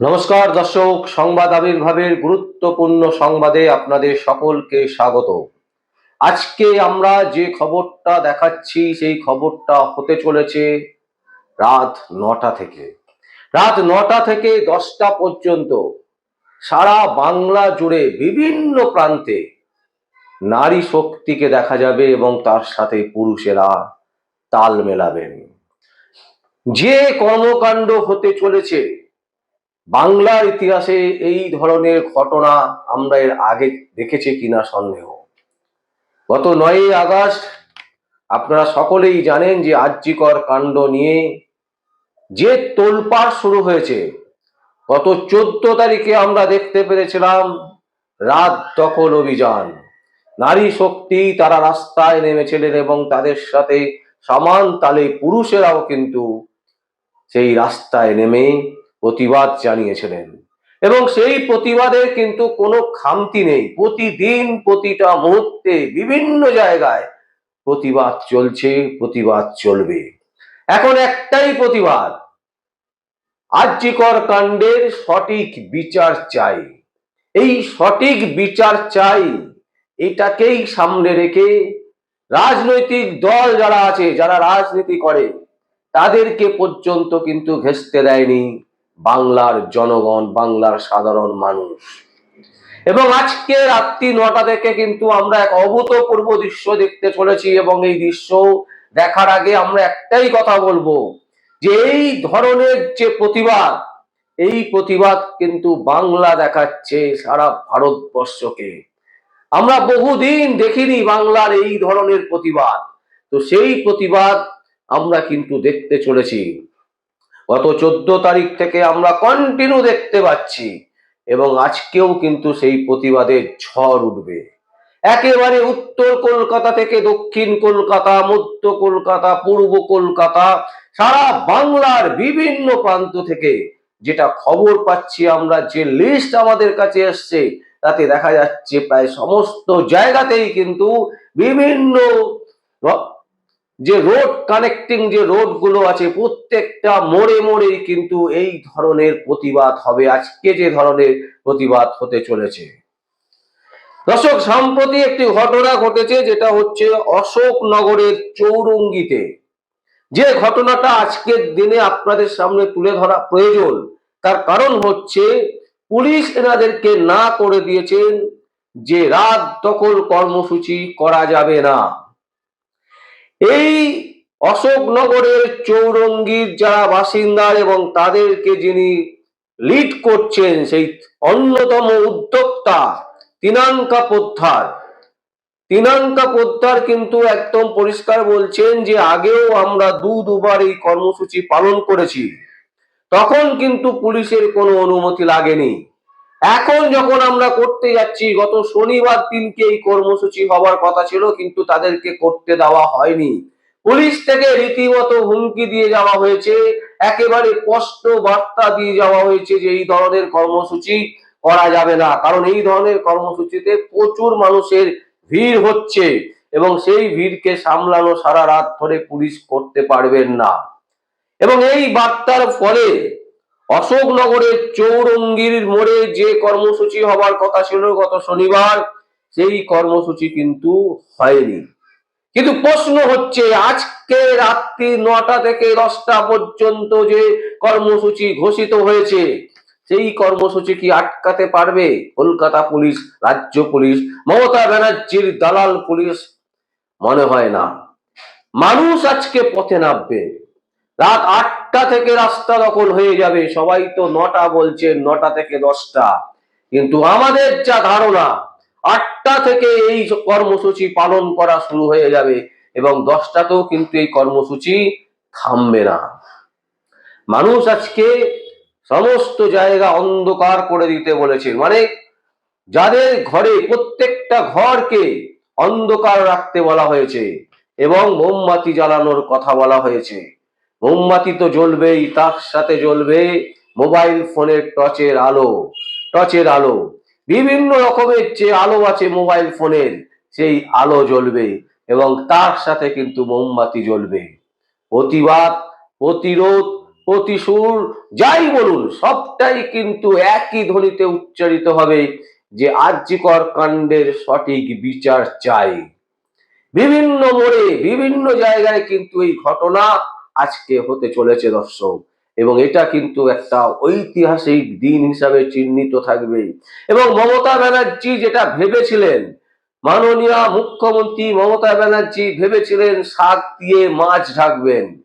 নমস্কার, দর্শক, সংবাদ আবির্ভাবের গুরুত্বপূর্ণ সংবাদে আপনাদের সকলকে স্বাগত। আজকে আমরা যে খবরটা দেখাচ্ছি, সেই খবরটা হতে চলেছে রাত নটা থেকে। রাত নটা থেকে দশটা পর্যন্ত সারা বাংলা জুড়ে বিভিন্ন প্রান্তে নারী শক্তিকে দেখা যাবে এবং তার সাথে পুরুষেরা তাল মেলাবেন। যে কর্মকাণ্ড হতে চলেছে বাংলার ইতিহাসে এই ধরনের ঘটনা আমরা এর আগে দেখেছি কিনা সন্দেহ। গত নয়ই আগস্ট আপনারা সকলেই জানেন যে আর্যিকর কাণ্ড নিয়ে যে তোলপাড় শুরু হয়েছে, গত চোদ্দ তারিখে আমরা দেখতে পেরেছিলাম রাত দখল অভিযান। নারী শক্তি তারা রাস্তায় নেমেছিলেন এবং তাদের সাথে সমান তালে পুরুষেরাও কিন্তু সেই রাস্তায় নেমে প্রতিবাদ জানিয়েছিলেন। এবং সেই প্রতিবাদের কিন্তু কোনো খামতি নেই। প্রতিদিন প্রতিটা মুহূর্তে বিভিন্ন জায়গায় প্রতিবাদ চলছে, প্রতিবাদ চলবে। এখন একটাই প্রতিবাদ, আর্যিকর কাণ্ডের সঠিক বিচার চাই। এই সঠিক বিচার চাই, এটাকেই সামনে রেখে রাজনৈতিক দল যারা আছে, যারা রাজনীতি করে, তাদেরকে পর্যন্ত কিন্তু ঘেঁষতে দেয়নি। বাংলার জনগণ, বাংলার সাধারণ মানুষ। এবং আজকে রাত্রি নটা থেকে কিন্তু আমরা এক অভূতপূর্ব দৃশ্য দেখতে চলেছি এবং এই দৃশ্য দেখার আগে আমরা একটাই কথা বলব, যে এই ধরনের যে প্রতিবাদ, এই প্রতিবাদ কিন্তু বাংলা দেখাচ্ছে সারা ভারতবর্ষকে। আমরা বহুদিন দেখিনি বাংলার এই ধরনের প্রতিবাদ। তো সেই প্রতিবাদ আমরা কিন্তু দেখতে চলেছি। গত চোদ্দ তারিখ থেকে আমরা কন্টিনিউ দেখতে পাচ্ছি। এবং আজকেও কিন্তু সেই প্রতিবাদের ঝড় উঠবে। একেবারে উত্তর কলকাতা থেকে দক্ষিণ কলকাতা, মধ্য কলকাতা, পূর্ব কলকাতা, সারা বাংলার বিভিন্ন প্রান্ত থেকে যেটা খবর পাচ্ছি আমরা, যে লিস্ট আমাদের কাছে এসছে, তাতে দেখা যাচ্ছে প্রায় সমস্ত জায়গাতেই কিন্তু বিভিন্ন যে রোড কানেক্টিং, যে রোডগুলো আছে, প্রত্যেকটা মোড়ে মোড়েই কিন্তু এই ধরনের প্রতিবাদ হবে। আজকে যে ধরনের প্রতিবাদ হতে চলেছে। দর্শক, সম্প্রতি একটি ঘটনা ঘটেছে, যেটা হচ্ছে অশোকনগরের চৌরঙ্গিতে। যে ঘটনাটা আজকের দিনে আপনাদের সামনে তুলে ধরা প্রয়োজন, তার কারণ হচ্ছে পুলিশ এনাদেরকে না করে দিয়েছেন যে রাত দখল কর্মসূচি করা যাবে না। এই অশোকনগরের চৌরঙ্গীর যারা বাসিন্দা এবং তাদেরকে যিনি লিড করছেন, সেই অন্যতম উদ্যোক্তা তিনাঙ্কা পোদ্ধার তিনাঙ্কা পোদ্ধার কিন্তু একদম পরিষ্কার বলছেন যে আগেও আমরা দু দুবার এই কর্মসূচি পালন করেছি। তখন কিন্তু পুলিশের কোনো অনুমতি লাগেনি। এখন যখন আমরা করতে যাচ্ছি, গত শনিবার দিনকে এই কর্মসূচি হবার কথা ছিল, কিন্তু তাদেরকে করতে দেওয়া হয়নি। পুলিশ থেকে রীতিমতো হুমকি দিয়ে যাওয়া হয়েছে, একেবারে স্পষ্ট বার্তা দিয়ে যাওয়া হয়েছে যে এই ধরনের কর্মসূচি করা যাবে না, কারণ এই ধরনের কর্মসূচিতে প্রচুর মানুষের ভিড় হচ্ছে এবং সেই ভিড়কে সামলানো সারা রাত ধরে পুলিশ করতে পারবেন না। এবং এই বার্তার ফলে অশোকনগরের চৌরঙ্গির মোড়ে যে কর্মসূচি হবার কথা ছিল গত শনিবার, সেই কর্মসূচি কিন্তু হয়নি। কিন্তু প্রশ্ন হচ্ছে, আজকে রাত্রি নটা থেকে দশটা পর্যন্ত যে কর্মসূচি ঘোষিত হয়েছে, সেই কর্মসূচি কি আটকাতে পারবে? কলকাতা পুলিশ, রাজ্য পুলিশ, মমতা ব্যানার্জির দালাল পুলিশ? মনে হয় না। মানুষ আজকে পথে নামবে। রাত আটটা থেকে রাস্তা দখল হয়ে যাবে। সবাই তো নটা বলছে, নটা থেকে দশটা। কিন্তু আমাদের যা ধারণা, আটটা থেকে এই কর্মসূচি পালন করা শুরু হয়ে যাবে এবং দশটাতেও কিন্তু এই কর্মসূচি থামবে না। মানুষ আজকে সমস্ত জায়গা অন্ধকার করে দিতে বলেছে। মানে যাদের ঘরে, প্রত্যেকটা ঘরকে অন্ধকার রাখতে বলা হয়েছে এবং মোমবাতি জ্বালানোর কথা বলা হয়েছে। মোমবাতি তো জ্বলবেই, তার সাথে জ্বলবে মোবাইল ফোনের টর্চের আলো টর্চের আলো। বিভিন্ন রকমের যে আলো আছে মোবাইল ফোনের, সেই আলো জ্বলবে এবং তার সাথে কিন্তু মোমবাতি জ্বলবে। প্রতিবাদ, প্রতিরোধ প্রতিসুর যাই বলুন, সবটাই কিন্তু একই ধ্বনিতে উচ্চারিত হবে যে আর্যিকর কাণ্ডের সঠিক বিচার চাই। বিভিন্ন মোড়ে, বিভিন্ন জায়গায় কিন্তু এই ঘটনা আজকে হতে চলেছে দর্শক। এবং এটা কিন্তু একটা ঐতিহাসিক দিন হিসাবে চিহ্নিত থাকবে। এবং মমতা ব্যানার্জি যেটা ভেবেছিলেন, মাননীয় মুখ্যমন্ত্রী মমতা ব্যানার্জি ভেবেছিলেন শাক দিয়ে মাছ ঢাকবেন।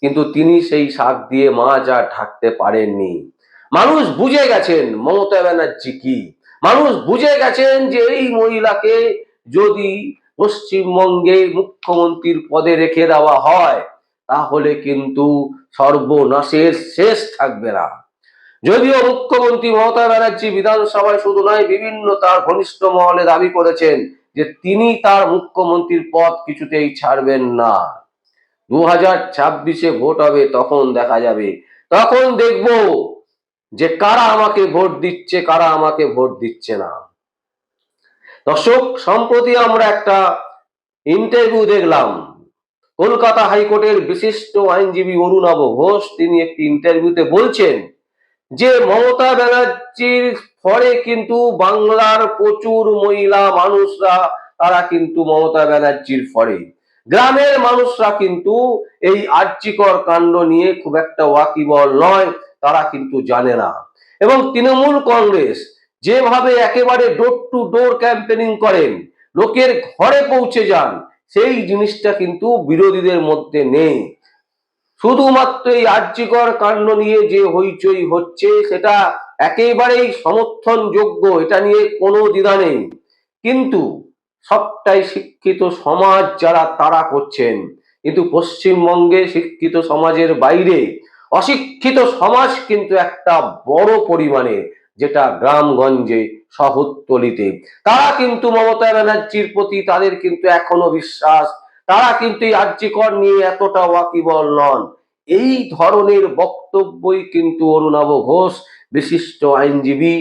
কিন্তু তিনি সেই শাক দিয়ে মাছ আর ঢাকতে পারেননি। মানুষ বুঝে গেছেন মমতা ব্যানার্জি কি। মানুষ বুঝে গেছেন যে এই মহিলাকে যদি পশ্চিমবঙ্গে মুখ্যমন্ত্রীর পদে রেখে দেওয়া হয় তাহলে কিন্তু সর্বনাশের শেষ থাকবে না। যদিও মুখ্যমন্ত্রী মমতা ব্যানার্জি বিধানসভায় শুধু নয়, বিভিন্ন তার ঘনিষ্ঠ মহলে দাবি করেছেন যে তিনি তার মুখ্যমন্ত্রীর পদ কিছুতেই ছাড়বেন না। দু হাজার ছাব্বিশে ভোট হবে তখন দেখা যাবে। তখন দেখব যে কারা আমাকে ভোট দিচ্ছে, কারা আমাকে ভোট দিচ্ছে না। দর্শক, সম্প্রতি আমরা একটা ইন্টারভিউ দেখলাম। কলকাতা হাইকোর্টের বিশিষ্ট আইনজীবী অরুণাব ঘোষ তিনি একটি ইন্টারভিউতে বলছেন যে মমতা ব্যানার্জির পরে কিন্তু বাংলার প্রচুর মহিলা মানুষরা, তারা কিন্তু মমতা ব্যানার্জির পরে। গ্রামের মানুষরা কিন্তু এই আর্যিকর কাণ্ড নিয়ে খুব একটা ওয়াকিবল নয়, তারা কিন্তু জানে না। এবং তৃণমূল কংগ্রেস যেভাবে একেবারে ডোর টু ডোর ক্যাম্পেনিং করেন, লোকের ঘরে পৌঁছে যান সেই জিনিসটা কিন্তু বিরোধীদের মধ্যে নেই। শুধুমাত্র এই আর্যিকর কাণ্ড নিয়ে যে হইচই হচ্ছে, সেটা একেবারেই সমর্থনযোগ্য, এটা নিয়ে কোনো দ্বিধা নেই। কিন্তু সবটাই শিক্ষিত সমাজ যারা, তারা করছেন। কিন্তু পশ্চিমবঙ্গে শিক্ষিত সমাজের বাইরে অশিক্ষিত সমাজ কিন্তু একটা বড় পরিমাণে যেটা গ্রামগঞ্জে শহরতলিতে তারা কিন্তু মমতা ব্যানার্জির প্রতি তাদের কিন্তু এখনও বিশ্বাস। তারা কিন্তু এই আর্যিকর নিয়ে এতটা ওয়াকিবল নন। এই ধরনের বক্তব্যই কিন্তু অরুণাভ ঘোষ, বিশিষ্ট আইনজীবী,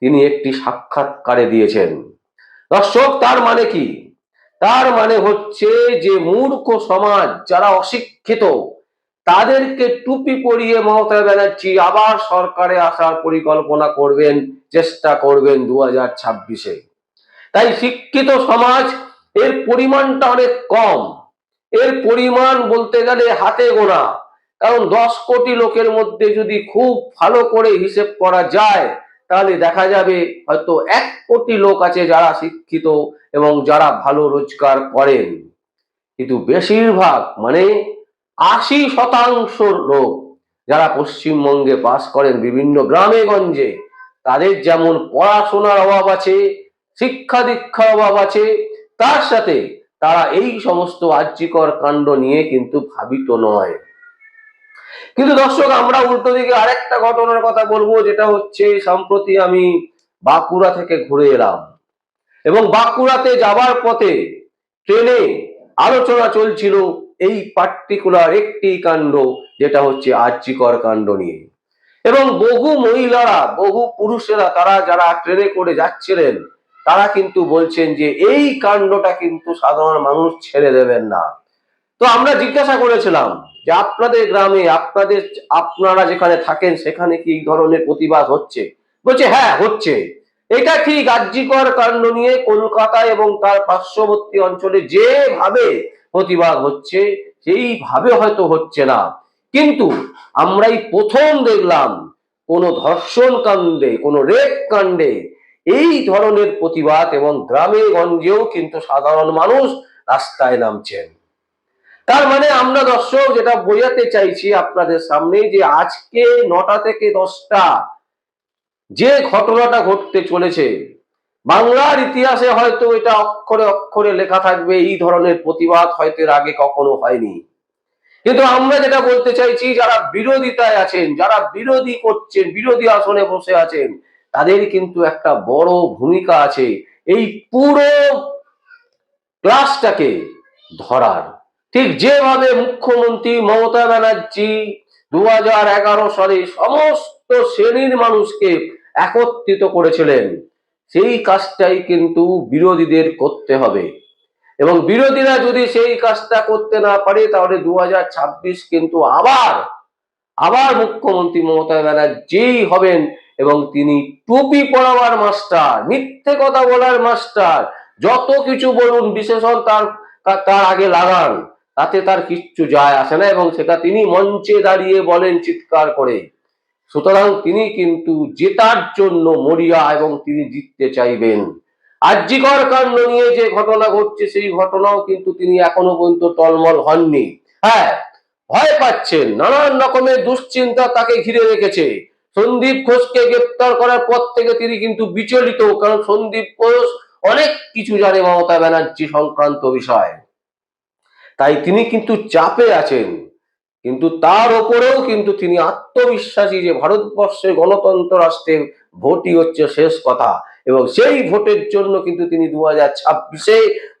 তিনি একটি সাক্ষাৎকারে দিয়েছেন। দর্শক, তার মানে কি? তার মানে হচ্ছে যে মূর্খ সমাজ, যারা অশিক্ষিত তাদেরকে টুপি পরিয়ে মমতা ব্যানার্জি আবার সরকারে আসার পরিকল্পনা করবেন, চেষ্টা করবেন দু হাজার ছাব্বিশে। তাই শিক্ষিত সমাজ, এর পরিমাণটা অনেক কম। এর পরিমাণ বলতে গেলে হাতে গোনা। কারণ দশ কোটি লোকের মধ্যে যদি খুব ভালো করে হিসেব করা যায়, তাহলে দেখা যাবে হয়তো এক কোটি লোক আছে যারা শিক্ষিত এবং যারা ভালো রোজগার করেন। কিন্তু বেশিরভাগ মানে আশি শতাংশ লোক যারা পশ্চিমবঙ্গে বাস করেন বিভিন্ন গ্রামে গঞ্জে তাদের যেমন পড়াশোনার অভাব আছে, শিক্ষা দীক্ষার অভাব আছে, তার সাথে তারা এই সমস্ত আর্যিকর কাণ্ড নিয়ে কিন্তু ভাবিত নয়। কিন্তু দর্শক, আমরা উল্টো দিকে আরেকটা ঘটনার কথা বলব, যেটা হচ্ছে সম্প্রতি আমি বাঁকুড়া থেকে ঘুরে এলাম। এবং বাঁকুড়াতে যাবার পথে ট্রেনে আলোচনা চলছিল। এই পার্টিকুলার একটি কাণ্ড যেটা হচ্ছে আর্যিকর কাণ্ড নিয়ে। এবং বহু মহিলারা, বহু পুরুষেরা, তারা যারা ট্রেনে করে যাচ্ছিলেন, তারা কিন্তু বলছেন যে এই কাণ্ডটা কিন্তু সাধারণ মানুষ ছেড়ে দেবেন না। তো আমরা জিজ্ঞাসা করেছিলাম যে আপনাদের গ্রামে, আপনাদের আপনারা যেখানে থাকেন, সেখানে কি ধরনের প্রতিবাদ হচ্ছে? বলছে হ্যাঁ হচ্ছে। এটা ঠিক আর্যিকর কাণ্ড নিয়ে কলকাতা এবং তার পার্শ্ববর্তী অঞ্চলে যেভাবে প্রতিবাদ হচ্ছে, সেইভাবে হয়তো হচ্ছে না। কিন্তু আমরাই প্রথম দেখলাম, কোনো ধর্ষণ কাণ্ডে, কোনো রেপ কাণ্ডে এই ধরনের প্রতিবাদ এবং গ্রামে গঞ্জেও কিন্তু সাধারণ মানুষ রাস্তায় নামছেন। তার মানে আমরা দর্শক যেটা বোঝাতে চাইছি আপনাদের সামনে যে আজকে নটা থেকে দশটা যে ঘটনাটা ঘটতে চলেছে বাংলার ইতিহাসে হয়তো এটা অক্ষরে অক্ষরে লেখা থাকবে, এই ধরনের প্রতিবাদ হয়তো এর আগে কখনো হয়নি। কিন্তু আমরা যেটা বলতে চাইছি, যারা বিরোধিতায় আছেন, যারা বিরোধী করছেন, বিরোধী আসনে বসে আছেন, তাদের কিন্তু একটা বড় ভূমিকা আছে, এই পুরো ক্লাসটাকে ধরার। ঠিক যেভাবে মুখ্যমন্ত্রী মমতা ব্যানার্জি দু হাজার এগারো সালে সমস্ত শ্রেণির মানুষকে একত্রিত করেছিলেন সেই কাজটাই কিন্তু বিরোধীদের করতে হবে। এবং বিরোধীরা যদি সেই কাজটা করতে না পারে, তাহলে দু হাজার ছাব্বিশ কিন্তু আবার আবার মুখ্যমন্ত্রী মমতা ব্যানার্জিই হবেন এবং তিনি টুপি পরাবার মাস্টার, মিথ্যে কথা বলার মাস্টার, যত কিছু বলুন বিশেষণ তার তার আগে লাগান, তাতে তার কিচ্ছু যায় আসে না এবং সেটা তিনি মঞ্চে দাঁড়িয়ে বলেন চিৎকার করে। সুতরাং তিনি কিন্তু জেতার জন্য মরিয়া এবং তিনি জিততে চাইবেন। আর্যিকর কাণ্ড নিয়ে যে ঘটনা ঘটছে, সেই ঘটনাও কিন্তু তিনি এখনও পর্যন্ত টলমল হননি। হ্যাঁ ভয় পাচ্ছেন, নানান রকমের দুশ্চিন্তা তাকে ঘিরে রেখেছে। সন্দীপ ঘোষকে গ্রেপ্তার করার পর থেকে তিনি কিন্তু বিচলিত, কারণ সন্দীপ ঘোষ অনেক কিছু জানে মমতা ব্যানার্জি সংক্রান্ত বিষয়। তাই তিনি কিন্তু চাপে আছেন। কিন্তু তার ওপরেও কিন্তু তিনি আত্মবিশ্বাসী যে ভারতবর্ষে গণতন্ত্র রাষ্ট্রের ভোটই হচ্ছে শেষ কথা। এবং সেই ভোটের জন্য কিন্তু তিনি দু হাজার ছাব্বিশে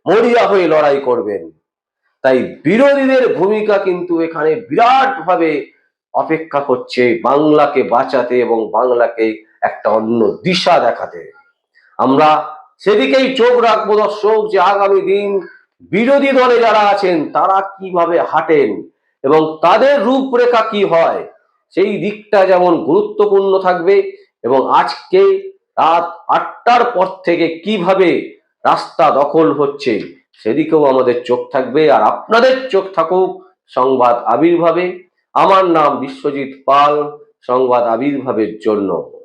মরিয়া হয়ে লড়াই করবেন। তাই বিরোধীদের ভূমিকা কিন্তু এখানে বিরাট ভাবে অপেক্ষা করছে বাংলাকে বাঁচাতে এবং বাংলাকে একটা অন্য দিশা দেখাতে। আমরা সেদিকেই চোখ রাখব দর্শক যে আগামী দিন বিরোধী দলে যারা আছেন, তারা কীভাবে হাঁটেন? এবং তাদের রূপরেখা কি হয়? সেই দিকটা যেমন গুরুত্বপূর্ণ থাকবে এবং আজকে রাত আটটার পর থেকে কীভাবে রাস্তা দখল হচ্ছে সেদিকেও আমাদের চোখ থাকবে আর আপনাদের চোখ থাকুক সংবাদ আবির্ভাবে। আমার নাম বিশ্বজিৎ পাল, সংবাদ আবির্ভাবের জন্য।